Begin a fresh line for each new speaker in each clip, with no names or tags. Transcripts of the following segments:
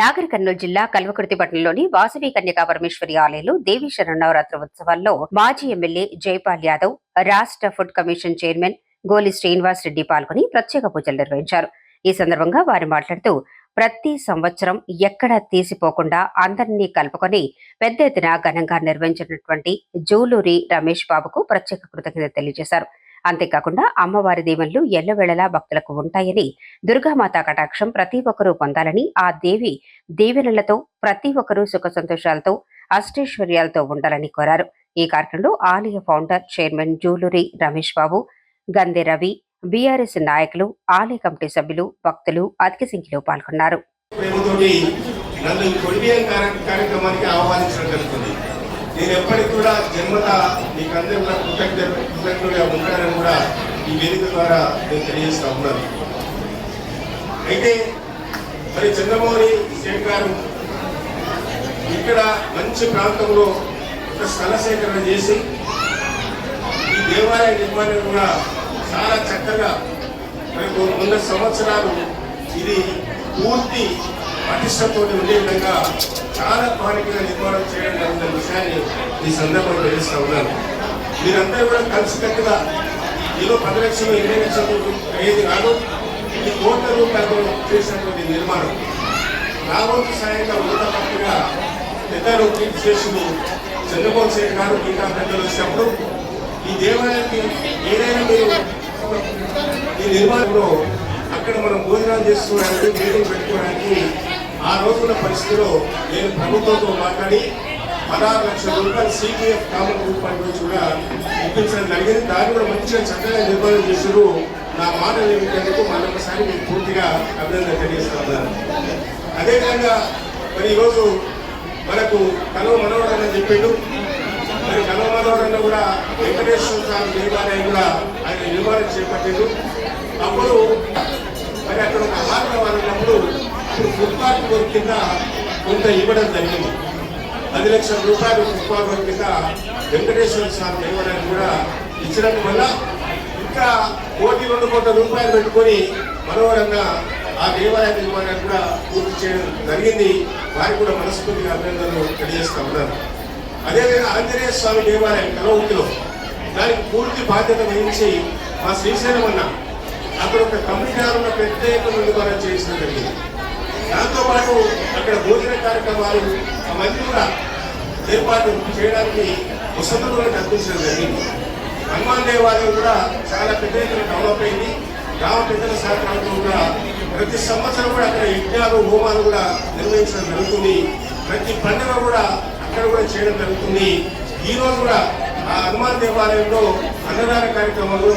నాగర్ కర్నూలు జిల్లా కల్వకుర్తి పట్టణంలోని వాసవి కన్యకా పరమేశ్వరి ఆలయంలో దేవీ శరణవరాత్రి ఉత్సవాల్లో మాజీ ఎమ్మెల్యే జైపాల్ యాదవ్ రాష్ట్ర ఫుడ్ కమిషన్ చైర్మన్ గోలి శ్రీనివాస్ రెడ్డి పాల్గొని ప్రత్యేక పూజలు నిర్వహించారు. ఈ సందర్భంగా వారు మాట్లాడుతూ ప్రతి సంవత్సరం ఎక్కడా తీసిపోకుండా అందరినీ కలుపుకొని పెద్ద ఎత్తున ఘనంగా నిర్వహించినటువంటి జూలూరి రమేష్ బాబుకు ప్రత్యేక కృతజ్ఞత తెలియజేశారు. అంతేకాకుండా అమ్మవారి దీవెనలు ఎల్లవేళలా భక్తులకు ఉంటాయని దుర్గామాత కటాక్షం ప్రతి ఒక్కరూ పొందాలని ఆ దేవి దీవెనలతో ప్రతి ఒక్కరూ సుఖ సంతోషాలతో అష్టైశ్వర్యాలతో ఉండాలని కోరారు. ఈ కార్యక్రమంలో ఆలయ founder chairman Juluri Ramesh Babu Gande Ravi BRS నాయకులు ఆలయ కమిటీ సభ్యులు భక్తులు అధిక సంఖ్యలో పాల్గొన్నారు.
ఈ నేను ఎప్పటికి కూడా జన్మత మీకందరూ కూడా కృతజ్ఞ కృతజ్ఞులుగా ఉంటానని కూడా ఈ వేదిక ద్వారా నేను తెలియజేస్తా ఉన్నాను. అయితే మరి చంద్రమౌళి శేఖర్ గారు ఇక్కడ మంచి ప్రాంతంలో ఒక స్థల సేకరణ చేసి ఈ దేవాలయ నిర్మాణం కూడా చాలా చక్కగా మనకు వంద సంవత్సరాలు ఇది పూర్తి పటిష్టతో ఉండే విధంగా చాలా పానికగా నిర్మాణం చేయడం జరిగిన విషయాన్ని ఈ సందర్భంలో తెలుస్తూ ఉన్నాను. మీరందరూ కూడా కలిసికట్టుగా ఏదో పది లక్షలు ఇరవై లక్షలు అయ్యేది కాదు ఈ కోట్ల రూపాయలు చేసినటువంటి నిర్మాణం. రాబోతు వంతు సాయంగా పక్కగా పెద్దలు కీర్తిశేషులు చంద్రబాబు శేఖర్ గారు ఇంకా పెద్దలు వచ్చినప్పుడు ఈ దేవాలయానికి ఏదైనా మీరు ఈ నిర్మాణంలో అక్కడ మనం భోజనాలు చేసుకోవడానికి మీటింగ్ పెట్టుకోవడానికి ఆ రోజున పరిస్థితిలో నేను ప్రభుత్వంతో మాట్లాడి పదహారు లక్షల రూపాయలు సిపిఎఫ్ కామన్ గ్రూప్ ఫండ్ నుంచి కూడా ఇప్పించడం జరిగింది. దాన్ని కూడా మంచిగా చక్కగా నిర్మాణం చేశారు నా మాట ఏమిటందుకు మరొకసారి మీకు పూర్తిగా అభినందన తెలియజేస్తున్నాను. అదేవిధంగా మరి ఈరోజు మనకు కలవ మనవడని చెప్పిండు. మరి కలవ మనవడన్న కూడా వెంకటేశ్వర స్వామి దేవాలయం కూడా ఆయన నిర్మాణం చేపట్టిండు. అప్పుడు మరి అక్కడ ఒక ఆహార ఫుట్పాత్ కోర్ కింద కొంత ఇవ్వడం జరిగింది. పది లక్షల రూపాయలు ఫుట్పాత్ కోర్ కింద వెంకటేశ్వర స్వామి ఇవ్వడానికి కూడా ఇచ్చడం వల్ల ఇంకా కోటి రెండు కోట్ల రూపాయలు పెట్టుకొని మనోహరంగా ఆ దేవాలయ నిర్మాణాన్ని కూడా పూర్తి చేయడం జరిగింది. వారికి కూడా మనస్ఫూర్తిగా అభినందనలు తెలియజేస్తా ఉన్నారు అదేవిధంగా ఆంజనేయ స్వామి దేవాలయం కలవుకిలో దానికి పూర్తి బాధ్యత వహించి మా శ్రీశైలం అన్న అక్కడ ఒక కమిటీదారుల ప్రత్యేక నిర్మాణం చేసిన జరిగింది. దాంతోపాటు అక్కడ భోజన కార్యక్రమాలు అవన్నీ కూడా ఏర్పాటు చేయడానికి వసతులు కూడా కల్పించడం జరిగింది. హనుమాన్ దేవాలయం కూడా చాలా పెద్ద ఎత్తున డెవలప్ అయింది. గ్రామ పెద్దల సహకారంతో కూడా ప్రతి సంవత్సరం కూడా అక్కడ యజ్ఞాలు హోమాలు కూడా నిర్వహించడం జరుగుతుంది. ప్రతి పండుగ కూడా అక్కడ కూడా చేయడం జరుగుతుంది. ఈ రోజు కూడా ఆ హనుమాన్ దేవాలయంలో అన్నదాన కార్యక్రమాలు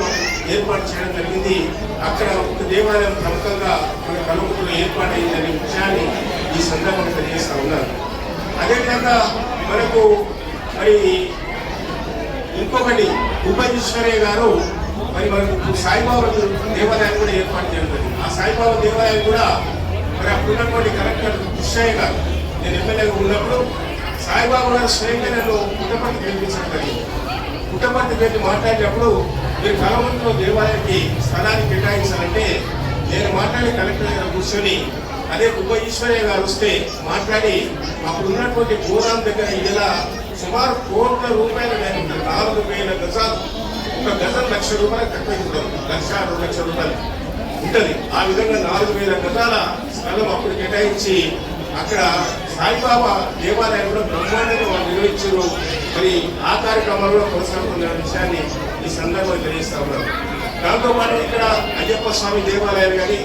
ఏర్పాటు చేయడం జరిగింది. అక్కడ ఒక దేవాలయం ప్రముఖంగా మన కలుగుతులో ఏర్పాటైందనే విషయాన్ని ఈ సందర్భంగా తెలియజేస్తా ఉన్నారు అదేవిధంగా మనకు మరి ఇంకొకటి ఉపేశ్వరయ్య గారు మరి మనకు సాయిబాబా దేవాలయం కూడా ఏర్పాటు చేయడం జరిగింది. ఆ సాయిబాబా దేవాలయం కూడా మరి అప్పుడున్నటువంటి కలెక్టర్ కృష్ణయ్య గారు నేను ఎమ్మెల్యేగా ఉన్నప్పుడు సాయిబాబా గారు స్వయంగా నన్ను పుట్టపట్టి కల్పించడం జరిగింది. పుట్టపర్తి పెట్టి మాట్లాడేటప్పుడు మీరు కలవంతులో దేవాలయానికి స్థలాన్ని కేటాయించాలంటే నేను మాట్లాడి కలెక్టర్ దగ్గర కూర్చొని అదే ఉప ఈశ్వరయ్య గారు వస్తే మాట్లాడి అప్పుడు ఉన్నటువంటి గోదాం దగ్గర ఇలా సుమారు కోట్ల రూపాయలు నేను నాలుగు వేల గజాలు ఒక గజం లక్ష రూపాయలు తక్కువ లక్ష రెండు లక్షల రూపాయలు ఉంటుంది. ఆ విధంగా నాలుగు వేల గజాల స్థలం అప్పుడు కేటాయించి అక్కడ సాయిబాబా దేవాలయం కూడా బ్రహ్మాండంగా వాళ్ళు నిర్వహించారు. మరి ఆ కార్యక్రమంలో కొనసాగుతున్న విషయాన్ని ఈ సందర్భంగా తెలియజేస్తా ఉన్నారు దాంతోపాటు ఇక్కడ అయ్యప్ప స్వామి దేవాలయాలు కానీ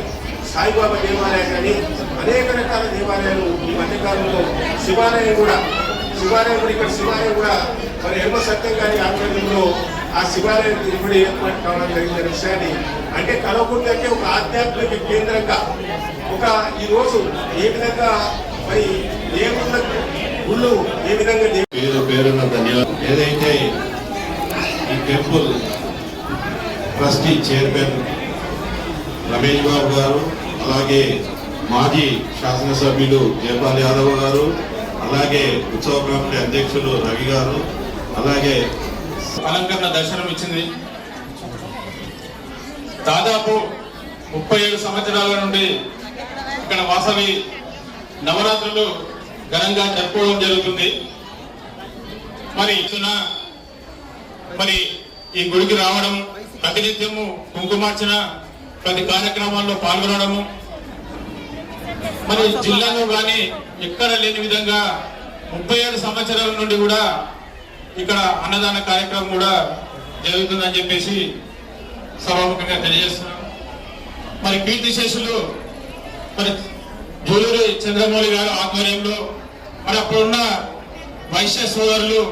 సాయిబాబా దేవాలయాలు కానీ అనేక రకాల దేవాలయాలు ఈ మధ్యకాలంలో శివాలయం కూడా శివాలయం కూడా ఇక్కడ శివాలయం కూడా మరి ఎమ్మ సత్యం గారి ఆధ్వర్యంలో ఆ శివాలయం ఇప్పుడు ఏర్పాటు కావడం జరిగిన విషయాన్ని అంటే కలవకుంటే అంటే ఒక ఆధ్యాత్మిక కేంద్రంగా ఒక ఈ రోజు ఏ విధంగా మరి దేవుళ్ళ గుళ్ళు ఏ విధంగా
పేరు పేరున ధన్యవాదాలు. ఏదైతే ఈ temple trustee chairman Ramesh Babu garu అలాగే మాజీ శాసనసభ్యులు జయపాల్ యాదవ్ గారు అలాగే ఉత్సవ కమిటీ అధ్యక్షులు రవి గారు అలాగే
అలంకరణ దర్శనం ఇచ్చింది. దాదాపు ముప్పై ఏడు సంవత్సరాల నుండి ఇక్కడ వాసవి నవరాత్రులు ఘనంగా జరుపుకోవడం జరుగుతుంది. మరి ఇచ్చిన మరి ఈ గుడికి రావడం ప్రతినిత్యము కుంకుమార్చన ప్రతి కార్యక్రమాల్లో పాల్గొనడము. మరి జిల్లాలో కానీ ఎక్కడ లేని విధంగా ముప్పై ఏడు సంవత్సరాల నుండి కూడా ఇక్కడ అన్నదాన కార్యక్రమం కూడా జరుగుతుందని చెప్పేసి సభాముఖంగా తెలియజేస్తున్నాం. మరి కీర్తి శేషులు మరి జూలూరి చంద్రమౌళి గారు ఆధ్వర్యంలో మరి అప్పుడున్న వైశ్య సోదరులు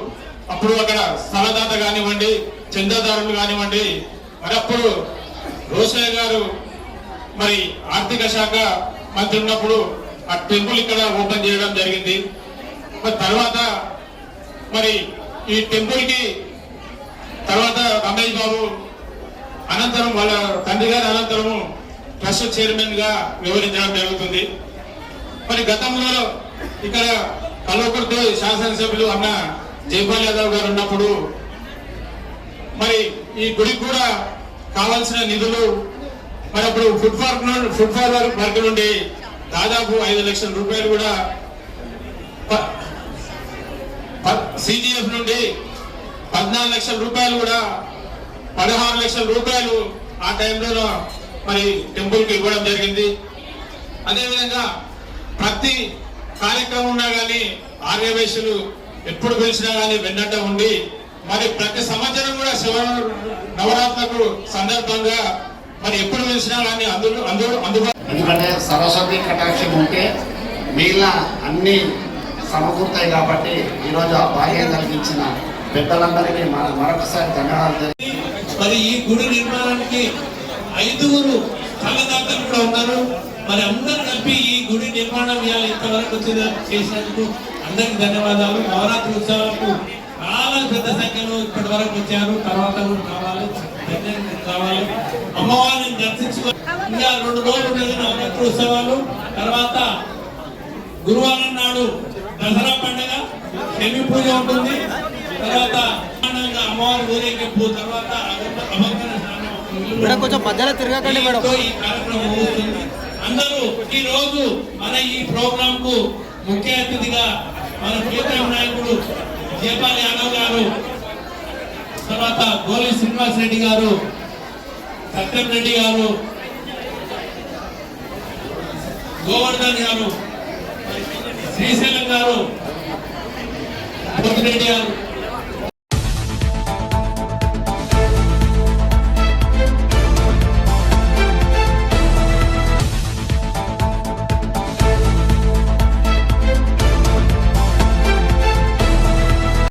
అప్పుడు అక్కడ స్థలదాత కానివ్వండి చందాదారులు కానివ్వండి మరి అప్పుడు రోసయ్య గారు మరి ఆర్థిక శాఖ మంత్రి ఉన్నప్పుడు ఆ టెంపుల్ ఇక్కడ ఓపెన్ చేయడం జరిగింది. మరి తర్వాత మరి ఈ టెంపుల్కి తర్వాత రమేష్ బాబు అనంతరం వాళ్ళ తండ్రి గారి అనంతరము ట్రస్ట్ చైర్మన్గా వివరించడం జరుగుతుంది. మరి గతంలో ఇక్కడ కల్వకుర్తి శాసనసభ్యులు అన్న జైపాల్ యాదవ్ గారు ఉన్నప్పుడు మరి ఈ గుడికి కూడా కావాల్సిన నిధులు మరి అప్పుడు ఫుడ్ పార్క్ నుండి ఫుడ్ పార్క్ వర్క్ నుండి దాదాపు ఐదు లక్షల రూపాయలు కూడా సిజిఎఫ్ నుండి పద్నాలుగు లక్షల రూపాయలు కూడా పదహారు లక్షల రూపాయలు ఆ టైంలో మరి టెంపుల్కి ఇవ్వడం జరిగింది. అదేవిధంగా ప్రతి కార్యక్రమం ఉన్నా కానీ ఆర్యవేశులు ఎప్పుడు పిలిచినా కానీ వెన్నట్ట ఉండి మరి ప్రతి సంవత్సరం కూడా శివ నవరాత్రకు సందర్భంగా మరి ఎప్పుడు పిలిచినా కానీ అందులో అందులో అందుబాటు
ఎందుకంటే సరస్వతి కటాక్షం ఉంటే మిగిలిన అన్ని సమకూరుతాయి కాబట్టి ఈరోజు ఆ భాగ్యం కలిగించిన పెద్దలందరికీ మన మరొకసారి ధన్యవాదాలు
మరి ఈ గుడి నిర్మాణానికి ఐదుగురు కళ్ళదాతలు కూడా ఉన్నారు. మరి అందరు కలిపి ఈ గుడి నిర్మాణం ఇవాళ ఇంతవరకు చేసినందుకు అందరికి ధన్యవాదాలు. నవరాత్రి ఉత్సవాలకు చాలా పెద్ద సంఖ్యలో ఇప్పటి వరకు వచ్చారు. తర్వాత కూడా కావాలి కావాలి అమ్మవారిని దర్శించుకో ఇంకా రెండు రోజులు ఉన్నది నవరాత్రి ఉత్సవాలు. తర్వాత గురువారం నాడు దసరా పండుగ శని పూజ ఉంటుంది. తర్వాత అమ్మవారి ఊరేగింపు తర్వాత అభ- అభంగన స్నానం.
కొంచెం మధ్యలో తిరగకండి మేడం.
ఈ కార్యక్రమం. అందరూ ఈ రోజు మన ఈ ప్రోగ్రామ్కు ముఖ్య అతిథిగా మన ప్రీతం నాయకుడు జయపాల్ యాదవ్ గారు తర్వాత గోలి శ్రీనివాస్ రెడ్డి గారు సత్యం రెడ్డి గారు గోవర్ధన్ గారు శ్రీశైలం గారు రెడ్డి గారు.